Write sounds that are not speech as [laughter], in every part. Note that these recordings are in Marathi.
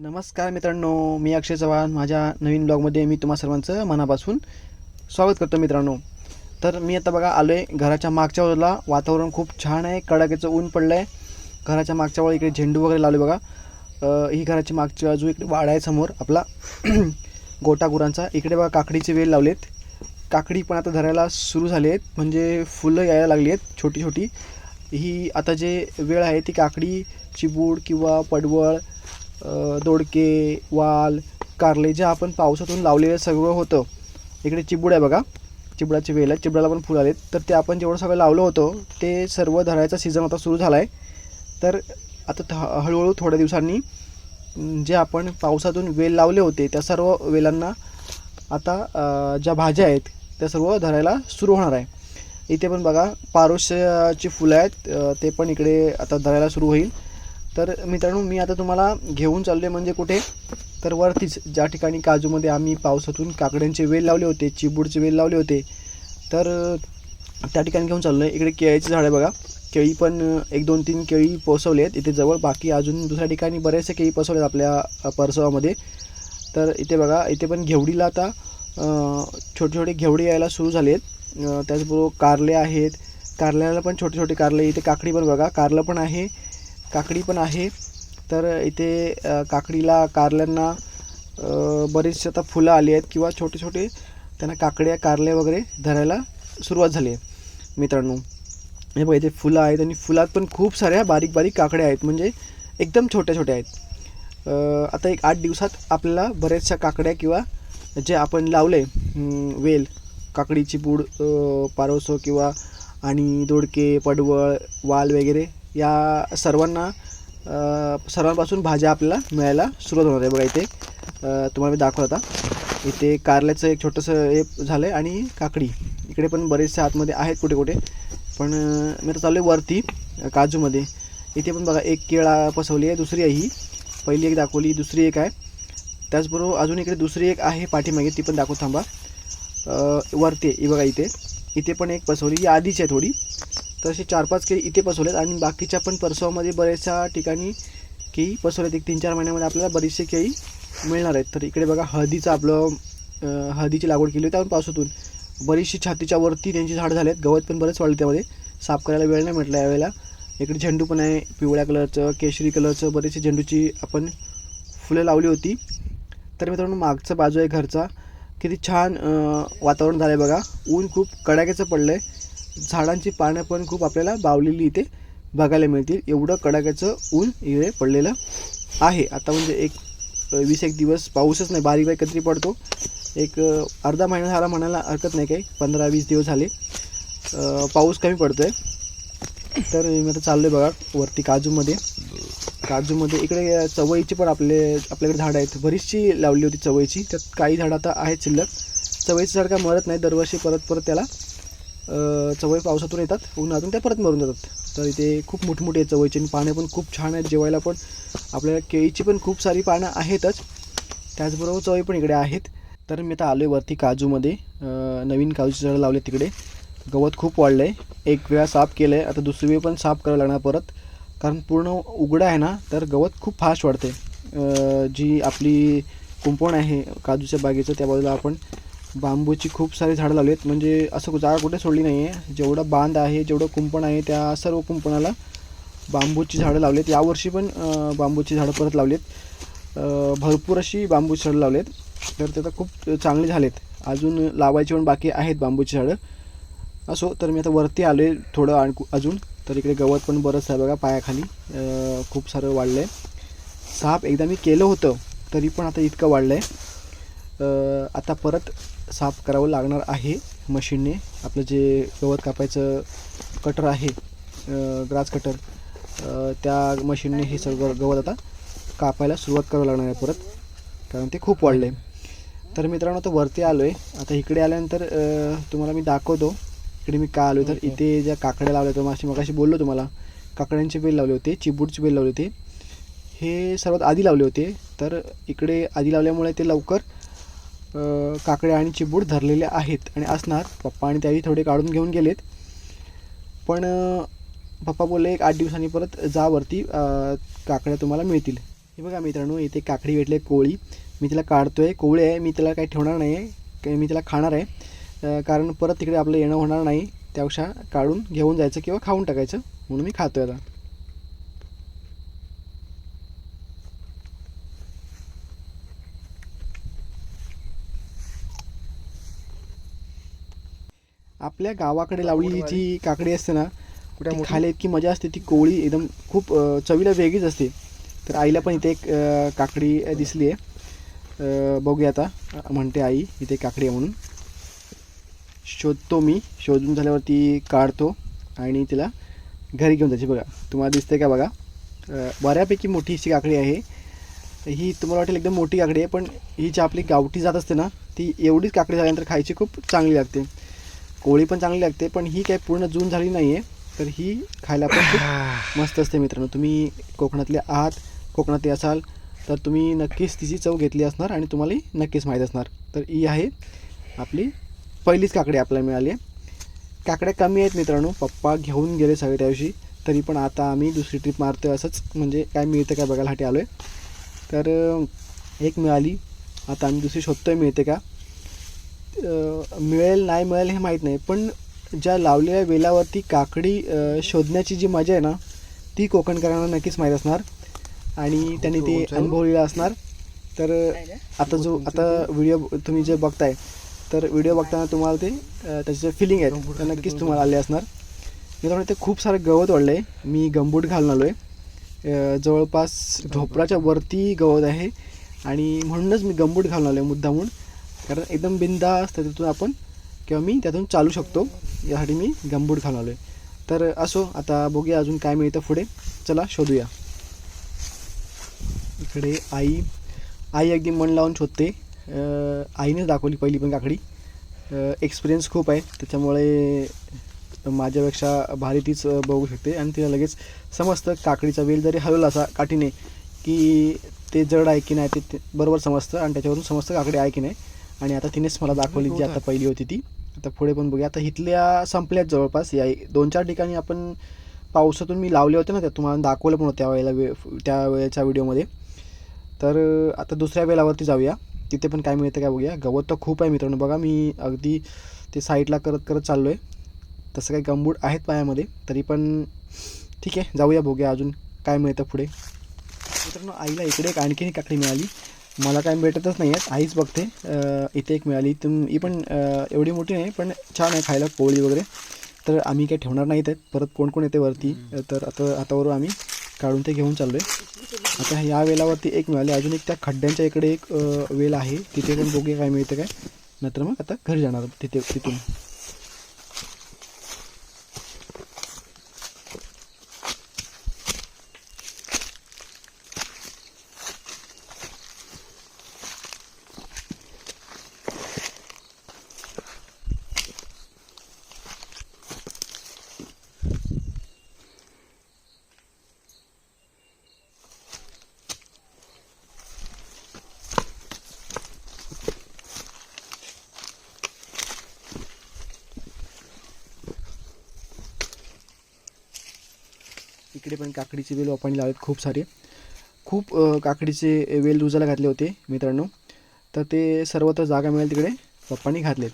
नमस्कार मित्रांनो मी अक्षय चव्हाण. माझ्या नवीन ब्लॉगमध्ये मी तुम्हा सर्वांचं मनापासून स्वागत करतो मित्रांनो. तर मी आता बघा आलो आहे घराच्या मागच्या बाजूला वातावरण खूप छान आहे कडाक्याचं ऊन पडलं आहे घराच्या मागच्या बाजूला इकडे झेंडू वगैरे लावले बघा. ही घराची मागची बाजू इकडे वाडा आहे समोर आपला. [clears throat] गोटा गुरांचा इकडे बघा काकडीचे वेल लावलेत. काकडी पण आता धरायला सुरू झाली आहेत म्हणजे फुलं यायला लागली आहेत छोटी छोटी ही आता जे वेळ आहे ती काकडी चिबूड किंवा पडवळ दोडके वाल कारले जे आपण पावसातून लावलेलं सगळं होतं. इकडे चिबूड आहे बघा. चिबडाची वेल आहे चिबडाला पण फुल आलेत. तर ते आपण जेवढं सगळं लावलं होतं ते सर्व धरायचा सीझन आता सुरू झाला आहे तर आता थ हळूहळू थोड्या दिवसांनी जे आपण पावसातून वेल लावले होते त्या सर्व वेलांना आता ज्या भाज्या आहेत त्या सर्व धरायला सुरू होणार आहे. इथे पण बघा पारोशाची फुलं आहेत. ते पण इकडे आता धरायला सुरू होईल. तर मित्रांनो मी आता तुम्हाला घेऊन चाललो आहे म्हणजे कुठे? तर वरतीच ज्या ठिकाणी काजूमध्ये आम्ही पावसातून काकड्यांचे वेल लावले होते चिबूडचे वेल लावले होते तर त्या ठिकाणी घेऊन चाललो आहे इकडे केळीचे झाड आहे बघा. केळी पण एक दोन तीन केळी पोसवले आहेत इथे जवळ बाकी अजून दुसऱ्या ठिकाणी बरेचसे केळी पोसवले आहेत आपल्या परसवामध्ये. तर इथे बघा इथे पण घेवडीला आता छोटे छोटे घेवडे यायला सुरू झाले आहेत त्याचबरोबर कारले आहेत. कारल्याला पण छोटे छोटे कारले. इथे काकडी पण बघा. कारलं पण आहे. काकडी पण आहे. तर इथे काकडीला कारल्यांना बरेचसे आता फुलं आली आहेत किंवा छोटे छोटे त्यांना काकड्या कारले वगैरे धरायला सुरुवात झाली आहे मित्रांनो. हे बघा इथे फुलं आहेत आणि फुलात पण खूप साऱ्या बारीक बारीक काकड्या आहेत. म्हणजे एकदम छोट्या छोट्या आहेत. आता एक आठ दिवसात आपल्याला बऱ्याचशा काकड्या किंवा जे आपण लावले वेल काकडीची पूड अ, पारोसो किंवा आणि दोडके पडवळ वाल वगैरे या सर्वांना सर्वांपासून भाज्या आपल्याला मिळायला सुरुवात होणार आहे. बघा इथे तुम्हाला मी दाखवत आता. इथे कारल्याचं एक छोटंसं हे झालं आहे आणि काकडी. इकडे पण बरेचसे आतमध्ये आहेत कुठे कुठे पण मी आता चाललो आहे वरती काजूमध्ये. इथे पण बघा एक केळा पसवली आहे दुसरी आहे ही. पहिली एक दाखवली दुसरी एक आहे. त्याचबरोबर अजून इकडे दुसरी एक आहे पाठीमागे ती पण दाखवू थांबा. वरती आहे, बघा इथे. इथे पण एक पसवली ही आधीची आहे थोडी. तर असे चार पाच केळी इथे पसवलेत आणि बाकीच्या पण परसवामध्ये बऱ्याचशा ठिकाणी केळी पसवलेत एक तीन चार महिन्यामध्ये आपल्याला बरीचशी केळी मिळणार आहेत. तर इकडे बघा हळदीचं आपलं हळदीची लागवड केली होती आपण पावसातून. बरीचशी छातीच्या वरती त्यांची झाडं आहेत गवत पण बरंच वाढले त्यामध्ये. साफ करायला वेळ नाही म्हटलं यावेळेला. इकडे झेंडू पण आहे पिवळ्या कलरचं केशरी कलरचं बरेचशी झेंडूची आपण फुलं लावली होती. तर मित्रांनो मागचा बाजू आहे घरचा. किती छान वातावरण झालं आहे बघा. ऊन खूप कडाक्याचं पडलं आहे झाडांची पानं पण खूप आपल्याला बावलेली इथे बघायला मिळतील. एवढं कडाक्याचं ऊन इकडे पडलेलं आहे. आता म्हणजे एक वीस एक दिवस पाऊसच नाही बारीक बारीक कधी पडतो. एक अर्धा महिना झाला म्हणायला हरकत नाही काही. पंधरा वीस दिवस झाले. पाऊस कमी पडतो आहे तर मी आता चाललो आहे बघा वरती काजूमध्ये. काजूमध्ये इकडे चवळीची पण आपले आपल्याकडे झाडं आहेत. बरीचशी लावली होती चवळीची. त्यात काही झाडं आता आहेत शिल्लक. चवळीचं झाड काय मरत नाही. दरवर्षी परत परत त्याला चवळी पावसातून येतात. उन्हातून त्या परत मरून जातात. तर इथे खूप मोठमोठी आहेत चवळीची आणि पानं पण खूप छान आहेत. जेवायला पण आपल्याला केळीची पण खूप सारी पानं आहेतच. त्याचबरोबर चवळी पण इकडे आहेत. तर मी आता आलो आहे वरती काजूमध्ये. नवीन काजूची झाडं लावले तिकडे. गवत खूप वाढलं आहे एक वेळा साफ केलं आहे आता दुसरी वेळ पण साफ करावं लागणार परत. कारण पूर्ण उघडं आहे ना तर गवत खूप फास्ट वाढते जी आपली कुंपण आहे काजूच्या बागेचं त्या बाजूला आपण बांबूची खूप सारी झाडं लावली आहेत. म्हणजे असं जागा कुठे सोडली नाही आहे जेवढं बांध आहे जेवढं कुंपण आहे त्या सर्व कुंपणाला बांबूची झाडं लावली आहेत. यावर्षी पण बांबूची झाडं परत लावली आहेत. भरपूर अशी बांबूची झाडं लावली आहेत. तर ते आता खूप चांगले झालेत अजून लावायची पण बाकी आहेत बांबूची झाडं. असो तर मी आता वरती आलो आहे थोडं आणखू अजून. तर इकडे गवत पण बरंच आहे बघा पायाखाली. खूप सारं वाढलं आहे साफ एकदा मी केलं होतं तरी पण आता इतकं वाढलं आहे आता परत साफ करावं लागणार आहे मशीनने. आपलं जे गवत कापायचं कटर आहे ग्रास कटर त्या मशीनने हे सगळं गवत आता कापायला सुरुवात करावं लागणार आहे परत कारण ते खूप वाढलं आहे तर मित्रांनो आता वरती आलो आहे आता इकडे आल्यानंतर तुम्हाला मी दाखवतो. इकडे मी का आलो तर इथे ज्या काकड्या लावल्या होत्या माशी मगाशी बोललो तुम्हाला. काकड्यांचे बेल लावले होते चिबूडचे बेल लावले होते. हे सर्वात आधी लावले होते. तर इकडे आधी लावल्यामुळे ते लवकर काकड्या आणि चिबूड धरलेले आहेत. आणि असणार पप्पा आणि त्याही थोडे काढून घेऊन गेलेत. पण पप्पा बोलले एक आठ दिवसांनी परत जावरती काकड्या तुम्हाला मिळतील. हे बघा मित्रांनो इथे काकडी भेटले कोळी. मी तिला काढतो आहे कोळी आहे. मी तिला काही ठेवणार नाही आहे मी तिला खाणार आहे. कारण परत तिकडे आपलं येणं होणार नाही त्यापेक्षा काढून घेऊन जायचं किंवा खाऊन टाकायचं म्हणून मी खातो आहे आता. आपल्या गावाकडे लावलेली ही जी काकडी असते ना कुठे खायला इतकी मजा असते ती कोवळी एकदम खूप चवीला वेगळीच असते. तर आईला पण इथे एक काकडी दिसली आहे. बघूया आता. म्हणते आई इथे काकडी आहे म्हणून. शोधतो मी. शोधून झाल्यावरती काढतो आणि तिला घरी घेऊन जायची. बघा तुम्हाला दिसते का बघा? बऱ्यापैकी मोठी अशी काकडी आहे. ही तुम्हाला वाटेल एकदम मोठी काकडी आहे पण ही जी आपली गावठी जात असते ना ती एवढीच काकडी झाल्यानंतर खायची खूप चांगली लागते. कोळी पण चांगली लागते पण ही काही पूर्ण जून झाली नाही आहे तर ही खायला पण खूप [sighs] मस्त असते मित्रांनो. तुम्ही कोकणातले आहात कोकणातले असाल तर तुम्ही नक्कीच तिची चव घेतली असणार आणि तुम्हालाही नक्कीच माहीत असणार. तर ही आहे आपली पहिलीच काकडी आपल्याला मिळाली आहे. काकड्या कमी आहेत मित्रांनो पप्पा घेऊन गेले सगळे त्या दिवशी तरी पण आता आम्ही दुसरी ट्रिप मारतो आहे असंच म्हणजे काय मिळतं काय बघायला आलो आहे तर एक मिळाली आता आम्ही दुसरी शोधतोय मिळते का. मिळेल नाही मिळेल हे माहीत नाही. पण ज्या लावलेल्या वेलावरती काकडी शोधण्याची जी मजा आहे ना ती कोकणकरांना नक्कीच माहीत असणार. आणि त्यांनी ते अनुभवलेलं असणार. तर आता जो आता व्हिडिओ तुम्ही जे बघताय तर व्हिडिओ बघताना तुम्हाला ते त्याचे जे फिलिंग आहेत ते नक्कीच तुम्हाला आले असणार. मित्रांनो ते खूप सारं गवत वाढलं आहे मी गंबूट घालून आलो आहे जवळपास ढोपराच्या वरती गवत आहे. आणि म्हणूनच मी गंबूट घालून आलो आहे मुद्दामून. कारण एकदम बिंदास तिथून आपण किंवा मी त्यातून चालू शकतो. यासाठी मी गंबूट घालून आलो आहे तर असो आता बघूया अजून काय मिळतं पुढे. चला शोधूया. इकडे आई. आई अगदी मन लावून शोधते. आईनेच दाखवली पहिली पण काकडी. एक्सपिरियन्स खूप आहे. त्याच्यामुळे माझ्यापेक्षा भारी तीच बघू शकते. आणि तिला लगेच समजतं काकडीचा वेल जरी हलवला असा काठीने की ते जड आहे की नाही ते बरोबर समजतं. आणि त्याच्यावरून समजतं काकडी आहे की नाही. आणि आता तिनेच मला दाखवली जी आता पहिली होती ती. आता पुढे पण बघूया. आता इथल्या संपल्यात जवळपास. या दोन चार ठिकाणी आपण पावसातून मी लावले होते ना त्या तुम्हाला दाखवलं पण होतं त्यावेळेला वे त्या वेळेच्या व्हिडिओमध्ये. तर आता दुसऱ्या वेळावरती जाऊया. तिथे पण काय मिळतं काय बघूया. गवत तर खूप आहे मित्रांनो. बघा मी अगदी ते साईडला करत करत चाललो आहे तसं काही गंबूट आहेत पायामध्ये तरी पण ठीक आहे. जाऊया बघूया अजून काय मिळतं पुढे. मित्रांनो आईला इकडे एक आणखीन एक काकडी मिळाली. मला काय भेटतच नाही आहेत. आईच बघते. इथे एक मिळाली. तुम ही पण एवढी मोठी नाही पण छान आहे खायला पोळी वगैरे. तर आम्ही काही ठेवणार नाहीत आहेत. परत कोण कोण येते वरती तर आता हातावरून आम्ही काढून ते घेऊन चाललो आहे आता या वेलावरती एक मिळाली. अजून एक त्या खड्ड्यांच्या इकडे एक वेल आहे. तिथे पण बघूया काय मिळतं काय. नंतर मग आता घरी जाणार तिथे तिथून. इकडे पण काकडीचे वेल आपण लावलेत खूप सारे. खूप काकडीचे वेल रुजायला घातले होते मित्रांनो. तर ते सर्वत्र जागा मिळेल तिकडे पप्पांनी घातलेत.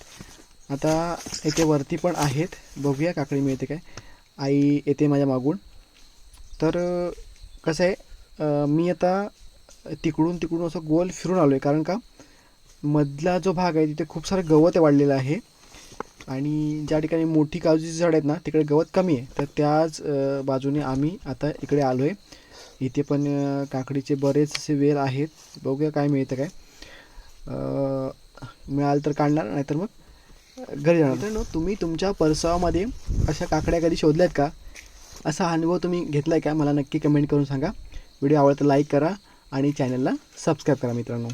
आता इथे वरती पण आहेत. बघूया काकडी मिळते काय. आई येते माझ्या मागून. तर कसं आहे मी आता तिकडून तिकडून असं गोल फिरून आलो आहे कारण का मधला जो भाग आहे तिथे खूप सारं गवत वाढलेलं आहे. आणि ज्या ठिकाणी मोठी काजूची झाड आहेत ना तिकडे गवत कमी आहे. तर त्याच बाजूने आम्ही आता इकडे आलो आहे इथे पण काकडीचे बरेच असे वेल आहेत. बघूया काय मिळतं काय. मिळालं तर काढणार नाहीतर मग घरी जाणार. मित्रांनो तुम्ही तुमच्या परसावामध्ये अशा काकड्या कधी शोधल्यात का? असा अनुभव तुम्ही घेतला आहे का? मला नक्की कमेंट करून सांगा. व्हिडिओ आवडता लाईक करा आणि चॅनलला सबस्क्राईब करा मित्रांनो.